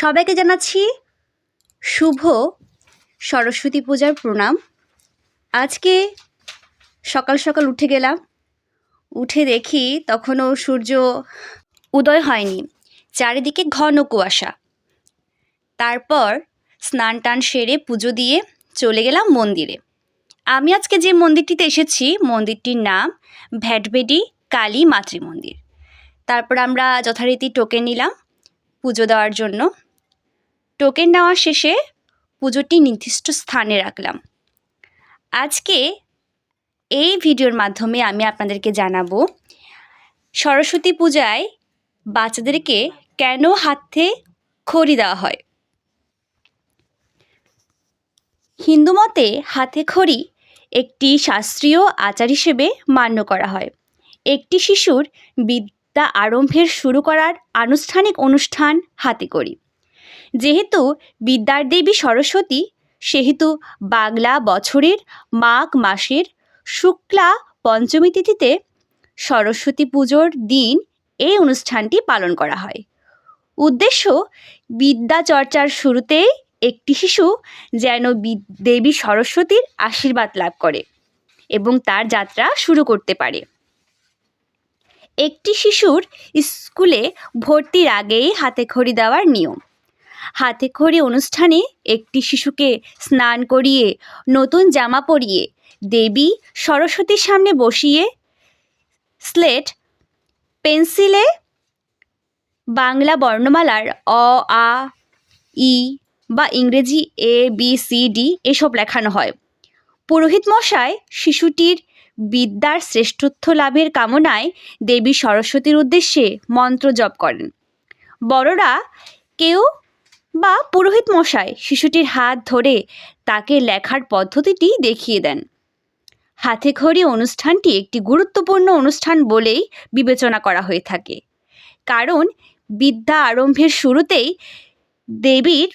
সবাইকে জানাচ্ছি শুভ সরস্বতী পূজার প্রণাম। আজকে সকাল সকাল উঠে গেলাম, উঠে দেখি তখনও সূর্য উদয় হয়নি, চারিদিকে ঘন কুয়াশা। তারপর স্নান টান সেরে পুজো দিয়ে চলে গেলাম মন্দিরে। আমি আজকে যে মন্দিরটিতে এসেছি, মন্দিরটির নাম ভ্যাটবেডি কালী মাতৃ মন্দির তারপর আমরা যথারীতি টোকেন নিলাম পুজো দেওয়ার জন্য। টোকেন নেওয়া শেষে পুজোটি নির্দিষ্ট স্থানে রাখলাম। আজকে এই ভিডিওর মাধ্যমে আমি আপনাদেরকে জানাব, সরস্বতী পূজায় বাচ্চাদেরকে কেন হাতে খড়ি দেওয়া হয়? হিন্দু মতে হাতে খড়ি একটি শাস্ত্রীয় আচার হিসেবে মান্য করা হয়। একটি শিশুর বিদ্যা আরম্ভের শুরু করার আনুষ্ঠানিক অনুষ্ঠান হাতে করি যেহেতু বিদ্যার দেবী সরস্বতী, সেহেতু বাংলা বছরের মাঘ মাসের শুক্লা পঞ্চমী তিথিতে সরস্বতী পুজোর দিন এই অনুষ্ঠানটি পালন করা হয়। উদ্দেশ্য, বিদ্যা চর্চার শুরুতেই একটি শিশু যেন দেবী সরস্বতীর আশীর্বাদ লাভ করে এবং তার যাত্রা শুরু করতে পারে। একটি শিশুর স্কুলে ভর্তির আগেই হাতে খড়ি দেওয়ার নিয়ম। হাতে খড়ি অনুষ্ঠানে একটি শিশুকে স্নান করিয়ে, নতুন জামা পরিয়ে, দেবী সরস্বতীর সামনে বসিয়ে স্লেট, পেন্সিলে বাংলা বর্ণমালার অ, আ, ই বা ইংরেজি এ, বি, সি, ডি এসব লেখানো হয়। পুরোহিত মশাই শিশুটির বিদ্যার শ্রেষ্ঠত্ব লাভের কামনায় দেবী সরস্বতীর উদ্দেশ্যে মন্ত্র জপ করেন। বড়রা কেউ বা পুরোহিত মশাই শিশুটির হাত ধরে তাকে লেখার পদ্ধতিটি দেখিয়ে দেন। হাতে খড়ি অনুষ্ঠানটি একটি গুরুত্বপূর্ণ অনুষ্ঠান বলেই বিবেচনা করা হয়ে থাকে। কারণ বিদ্যা আরম্ভের শুরুতেই দেবীর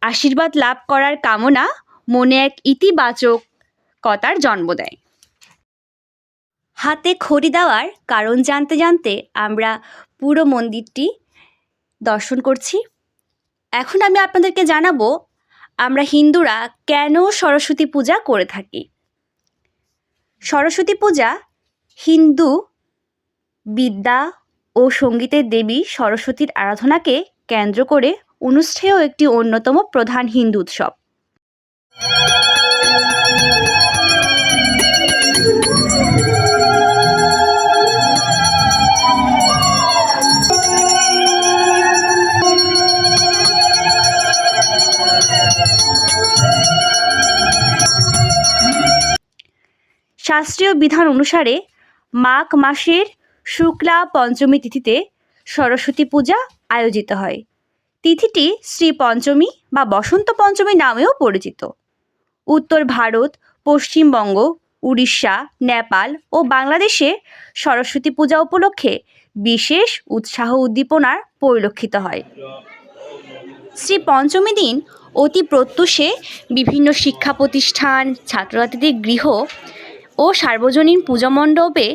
আশীর্বাদ লাভ করার কামনা মনে এক ইতিবাচকতার জন্ম দেয়। হাতে খড়ি দেওয়ার কারণ জানতে জানতে আমরা পুরো মন্দিরটি দর্শন করছি। এখন আমি আপনাদেরকে জানাব, আমরা হিন্দুরা কেন সরস্বতী পূজা করে থাকি? সরস্বতী পূজা হিন্দু, বিদ্যা ও সঙ্গীতের দেবী সরস্বতীর আরাধনাকে কেন্দ্র করে অনুষ্ঠেয় একটি অন্যতম প্রধান হিন্দু উৎসব। শাস্ত্রীয় বিধান অনুসারে মাঘ মাসের শুক্লা পঞ্চমী তিথিতে সরস্বতী পূজা আয়োজিত হয়। তিথিটি শ্রী পঞ্চমী বা বসন্ত পঞ্চমী নামেও পরিচিত। উত্তর ভারত, পশ্চিমবঙ্গ, উড়িষ্যা, নেপাল ও বাংলাদেশে সরস্বতী পূজা উপলক্ষে বিশেষ উৎসাহ উদ্দীপনার পরিলক্ষিত হয়। শ্রী পঞ্চমী দিন অতি প্রত্যুষে বিভিন্ন শিক্ষা প্রতিষ্ঠান, ছাত্রছাত্রীদের গৃহ ও সার্বজনীন পূজা মণ্ডপে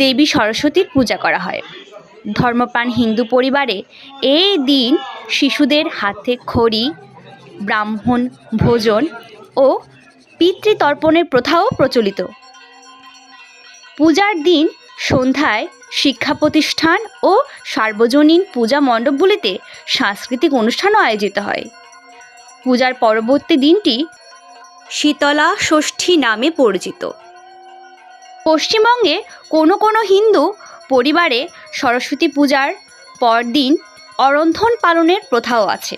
দেবী সরস্বতীর পূজা করা হয়। ধর্মপ্রাণ হিন্দু পরিবারে এই দিন শিশুদের হাতে খড়ি, ব্রাহ্মণ ভোজন ও পিতৃতর্পণের প্রথাও প্রচলিত। পূজার দিন সন্ধ্যায় শিক্ষা প্রতিষ্ঠান ও সার্বজনীন পূজা মণ্ডপগুলিতে সাংস্কৃতিক অনুষ্ঠানও আয়োজিত হয়। পূজার পরবর্তী দিনটি শীতলা ষষ্ঠী নামে পরিচিত। পশ্চিমবঙ্গে কোনো কোনো হিন্দু পরিবারে সরস্বতী পূজার পরদিন অরন্ধন পালনের প্রথাও আছে।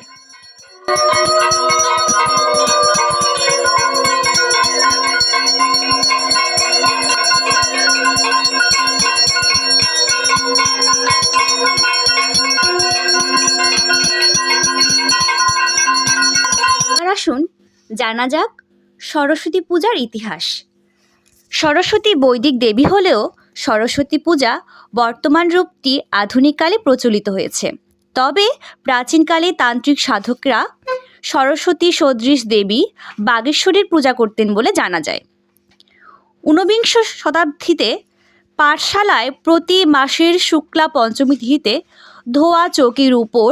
আসুন জানা যাক সরস্বতী পূজার ইতিহাস। সরস্বতী বৈদিক দেবী হলেও সরস্বতী পূজা বর্তমান রূপটি আধুনিককালে প্রচলিত হয়েছে। তবে প্রাচীনকালে তান্ত্রিক সাধকরা সরস্বতী সদৃশ দেবী বাগেশ্বরীর পূজা করতেন বলে জানা যায়। ঊনবিংশ শতাব্দীতে পাঠশালায় প্রতি মাসের শুক্লা পঞ্চমী তিথিতে ধোয়া চৌকির উপর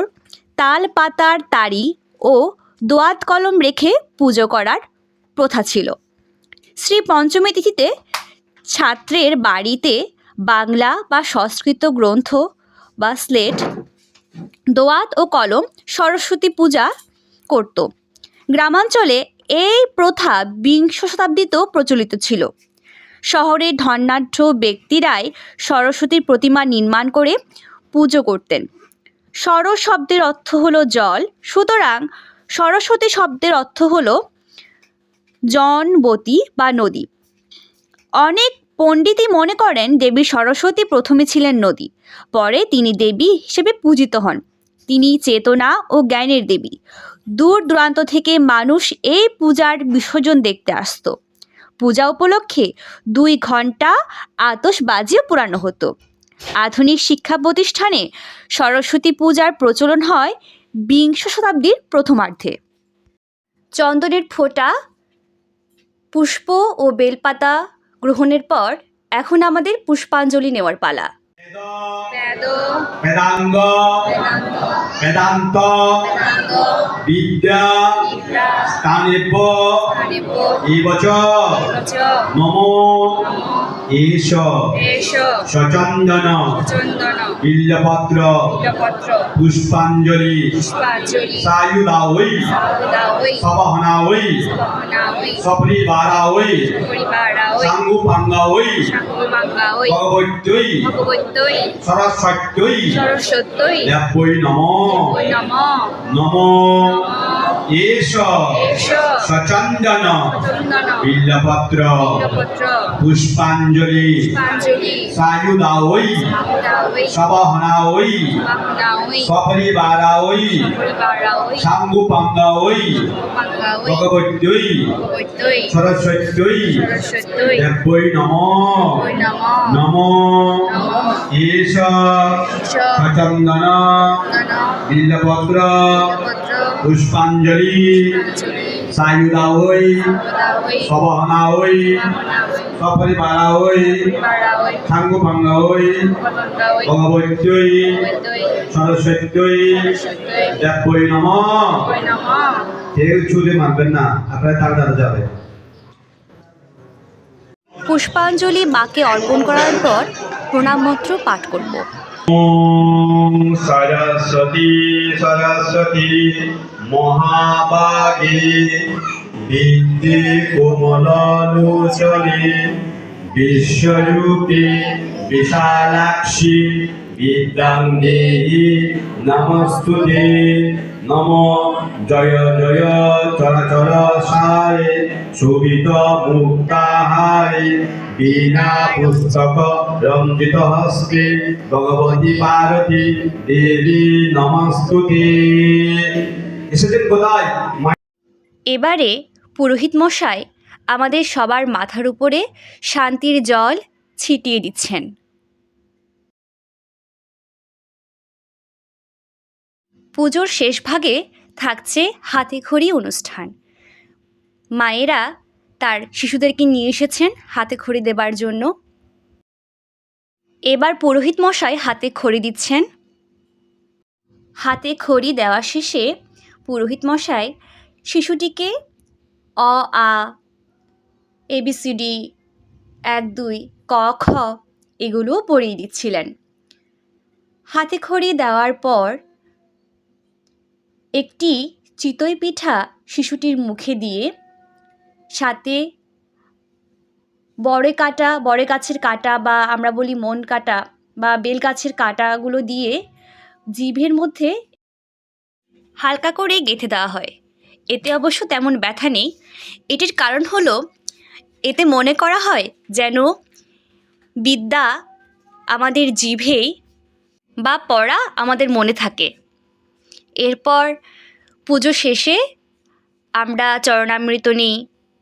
তাল পাতার তাড়ি ও দোয়াত কলম রেখে পুজো করার প্রথা ছিল। শ্রী পঞ্চমী তিথিতে ছাত্রের বাড়িতে বাংলা বা সংস্কৃত গ্রন্থ বা স্লেট, দোয়াত ও কলম, সরস্বতী পূজা করত। গ্রামাঞ্চলে এই প্রথা বিংশ শতাব্দীতেও প্রচলিত ছিল। শহরের ধনাঢ্য ব্যক্তিরাই সরস্বতীর প্রতিমা নির্মাণ করে পুজো করতেন। সরস শব্দের অর্থ হলো জল, সুতরাং সরস্বতী শব্দের অর্থ হলো জনবতী বা নদী। অনেক পণ্ডিতই মনে করেন দেবী সরস্বতী প্রথমে ছিলেন নদী, পরে তিনি দেবী হিসেবে পূজিত হন। তিনি চেতনা ও জ্ঞানের দেবী। দূর দূরান্ত থেকে মানুষ এই পূজার বিসর্জন দেখতে আসতো। পূজা উপলক্ষে দুই ঘণ্টা আতশবাজিও পুরানো হতো। আধুনিক শিক্ষা প্রতিষ্ঠানে সরস্বতী পূজার প্রচলন হয় বিংশ শতাব্দীর প্রথমার্ধে। চন্দনের ফোঁটা পুষ্প ও বেলপাতা গ্রহণের পর এখন আমাদের পুষ্পাঞ্জলি নেওয়ার পালা। বেদাঙ্গ। বেদান্ত। বিদ্যা। স্থানেব এবচ মম। এষ সচন্দন। বিল্লপত্র। পুষ্পাঞ্জলি। সায়ুধা ওই সবহনা ওই সপরিবারা ওই সাঙ্গুপাঙ্গা ওই ভগবত্যই সরস্বত্যই সরস্বতী নম নম নম। সচন্দন। বিল্লপত্র। পুষ্পাঞ্জলি। সায়ুধা ওই সবহনা ওই সপরিবারা ওই সাঙ্গুপাঙ্গা ওই ভগবত্যই। সরস্বত্যই। দেবৈ নম। নম। এষ সচন্দন। বিল্লপত্র। পুষ্পাঞ্জলি। সায়ুধা ওই সবহনা ওই, সপরিবারা ওই সাঙ্গুপাঙ্গা ওই ভগবত্যই সরস্বত্যই দেবৈ নম। কেউ ছুটে মারবেন না, আপনারা দ্বারা যাবে। পুষ্পাঞ্জলি মাকে অর্পণ করার পর প্রণাম মন্ত্র পাঠ করব। সরস্বতী সরস্বতী মহাবাগে বিদ্যে কোমলোচনে বিশ্বরূপে বিশালাক্ষী বিদ্যাং দেহি নমস্তুতে নম জয় জয় চরাচর সারে, শোভিত মুক্তাহারে বীণা পুস্তক রঞ্জিত হস্তে, ভগবতী পার্বতী দেবী নমস্তুতে। এসেছেন কোথায়? এবারে পুরোহিত মশাই আমাদের সবার মাথার উপরে শান্তির জল ছিটিয়ে দিচ্ছেন। পুজোর শেষ ভাগে থাকছে হাতেখড়ি অনুষ্ঠান। মায়েরা তার শিশুদেরকে নিয়ে এসেছেন হাতে খড়ি দেবার জন্য। এবার পুরোহিত মশাই হাতে খড়ি দিচ্ছেন। হাতে খড়ি দেওয়া শেষে পুরোহিত মশাই শিশুটিকে অ, আ এবিসিডি এক, দুই, ক, খ এগুলোও পড়িয়ে দিচ্ছিলেন। হাতে খড়ি দেওয়ার পর একটি চিতই পিঠা শিশুটির মুখে দিয়ে, সাথে বড়ে কাটা, বড়ে গাছের কাটা বা আমরা বলি মন কাটা বা বেল গাছের কাটাগুলো দিয়ে জিভের মধ্যে হালকা করে গেঁথে দেওয়া হয়। এতে অবশ্য তেমন ব্যথা নেই। এটির কারণ হলো, এতে মনে করা হয় যেন বিদ্যা আমাদের জিভেই বা পড়া আমাদের মনে থাকে। এরপর পুজো শেষে আমরা চরণামৃত নিই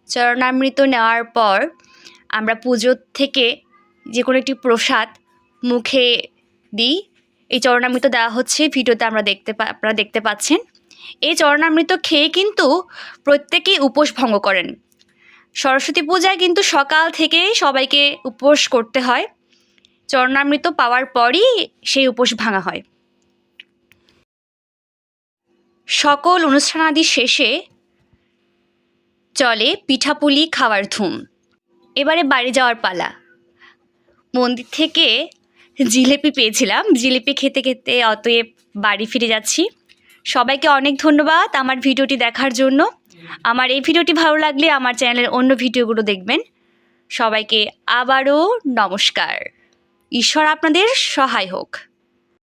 চরণামৃত নেওয়ার পর আমরা পুজো থেকে যে কোনো একটি প্রসাদ মুখে দিই। এই চরণামৃত দেওয়া হচ্ছে, ভিডিওতে আমরা দেখতে আপনারা দেখতে পাচ্ছেন। এই চরণামৃত খেয়ে কিন্তু প্রত্যেকেই উপোস ভঙ্গ করেন। সরস্বতী পূজায় কিন্তু সকাল থেকে সবাইকে উপোস করতে হয়। চরণামৃত পাওয়ার পরই সেই উপোস ভাঙা হয়। সকল অনুষ্ঠানাদি শেষে চলে পিঠাপুলি খাওয়ার ধুম। এবারে বাড়ি যাওয়ার পালা। মন্দির থেকে জিলেপি পেয়েছিলাম। জিলিপি খেতে খেতে অতএব বাড়ি ফিরে যাচ্ছি। সবাইকে অনেক ধন্যবাদ আমার ভিডিওটি দেখার জন্য। আমার এই ভিডিওটি ভালো লাগলে আমার চ্যানেলের অন্য ভিডিওগুলো দেখবেন। সবাইকে আবারও নমস্কার। ঈশ্বর আপনাদের সহায় হোক।